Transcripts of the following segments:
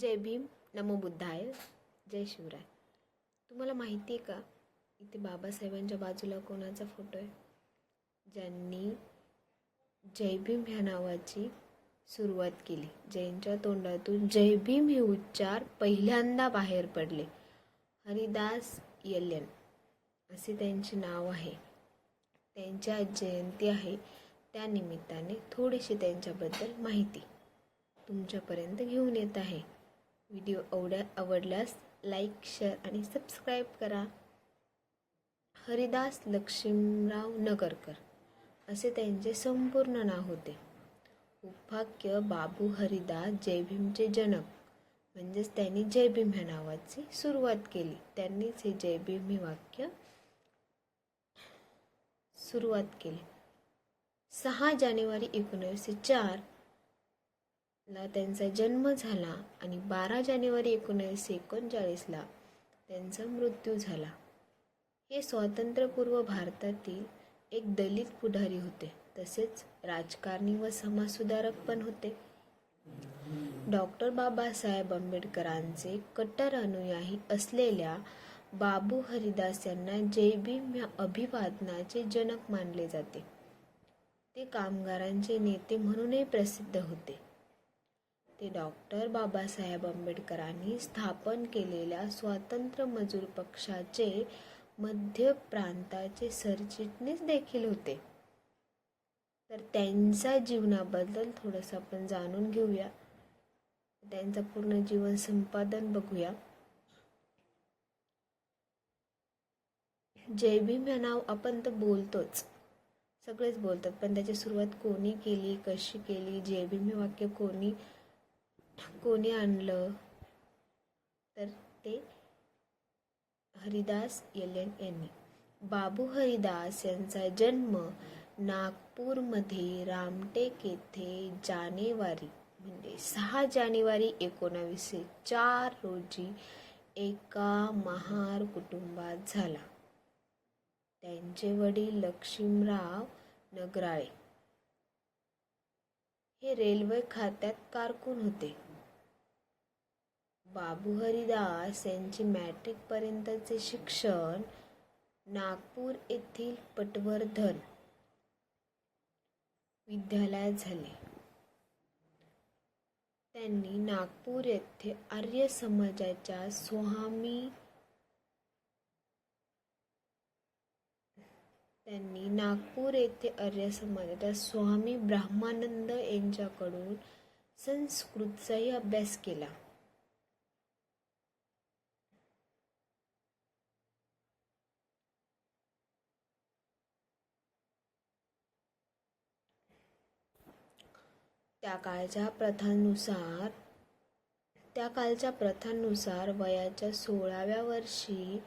जय भीम नमो बुद्धाय जय शिवराय. तुम्हाला माहिती आहे का? इथे बाबासाहेबांच्या बाजूला कोणाचा फोटो आहे? ज्यांनी जय भीम ह्या नावाची सुरुवात केली. ज्यांच्या तोंडातून जय भीम हे उच्चार पहिल्यांदा बाहेर पडले. हरिदास यल्यन असे त्यांचे नाव आहे. त्यांच्या आज जयंती आहे त्यानिमित्ताने थोडीशी त्यांच्याबद्दल माहिती तुमच्यापर्यंत घेऊन येत आहे. व्हिडिओ आवड्या आवडल्यास लाईक शेअर आणि सबस्क्राईब करा. हरिदास लक्ष्मीराव नगरकर असे त्यांचे संपूर्ण नाव होते. उपाख्य बाबू हरिदास जयभीमचे जनक. म्हणजेच त्यांनी जय भीम ह्या नावाची सुरुवात केली. त्यांनीच हे जय भीम हे वाक्य सुरुवात केली. सहा जानेवारी एकोणीसशे चार ला त्यांचा जन्म झाला आणि बारा जानेवारी एकोणीसशे एकोणचाळीसला त्यांचा मृत्यू झाला. हे स्वातंत्र्यपूर्व भारतातील एक दलित पुढारी होते. तसेच राजकारणी व समाजसुधारक पण होते. डॉक्टर बाबासाहेब आंबेडकरांचे कट्टर अनुयायी असलेल्या बाबू हरिदास यांना जय भीम या अभिवादनाचे जनक मानले जाते. ते कामगारांचे नेते म्हणूनही प्रसिद्ध होते. ते डॉक्टर बाबासाहेब आंबेडकरांनी स्थापन केलेल्या स्वातंत्र्य मजूर पक्षाचे मध्य प्रांताचे सरचिटणीस देखील होते. तर त्यांच्या जीवनाबद्दल थोडंसं आपण जाणून घेऊया. त्यांचं पूर्ण जीवन संपादन बघूया. जय भीम हे नाव आपण तर बोलतोच. सगळेच बोलतात. पण त्याची सुरुवात कोणी केली कशी केली जय भीम हे वाक्य कोणी कोणी आणलं तर ते हरिदास यलेन यांनी बाबू हरिदास यांचा जन्म नागपूरमध्ये रामटेक येथे जानेवारी म्हणजे सहा जानेवारी एकोणावीसशे चार रोजी एका महार कुटुंबात झाला. त्यांचे वडील लक्ष्मीराव नगराळे. हे रेल्वे खात्यात कारकून होते. बाबू हरिदास यांचे मॅट्रिकपर्यंतचे शिक्षण नागपूर येथील पटवर्धन विद्यालयात झाले. त्यांनी नागपूर येथे आर्य समाजाच्या स्वामी त्यांनी नागपूर येथे आर्य समाजाच्या स्वामी ब्रह्मानंद यांच्याकडून संस्कृतचाही अभ्यास केला. त्या काळच्या प्रथानुसार त्या काळच्या प्रथांनुसार वयाच्या सोळाव्या वर्षी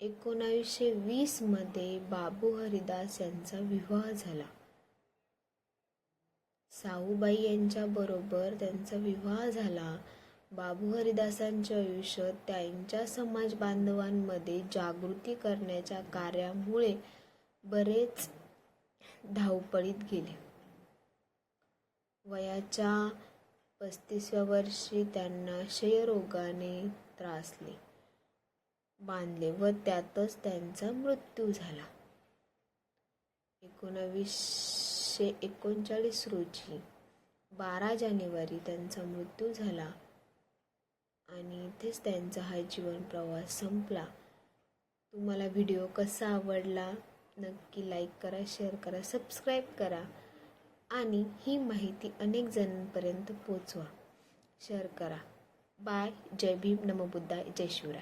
एकोणावीसशे वीसमध्ये बाबू हरिदास यांचा विवाह झाला. साहूबाई यांच्याबरोबर त्यांचा विवाह झाला. बाबू हरिदासांचे आयुष्य त्यांच्या समाज बांधवांमध्ये जागृती करण्याच्या कार्यामुळे बरेच धावपळीत गेले. वयाच्या पस्तीसव्या वर्षी त्यांना क्षयरोगाने त्रासले बांधले व त्यातच त्यांचा मृत्यू झाला. एकोणावीसशे एकोणचाळीस रोजी बारा जानेवारी त्यांचा मृत्यू झाला आणि इथेच त्यांचा हा जीवन प्रवास संपला. तुम्हाला व्हिडिओ कसा आवडला नक्की लाईक करा शेअर करा सबस्क्राईब करा. आणि ही माहिती अनेक जणांपर्यंत पोचवा. शेअर करा. बाय. जय भीम. नमो बुद्धाय. जय शिवराय.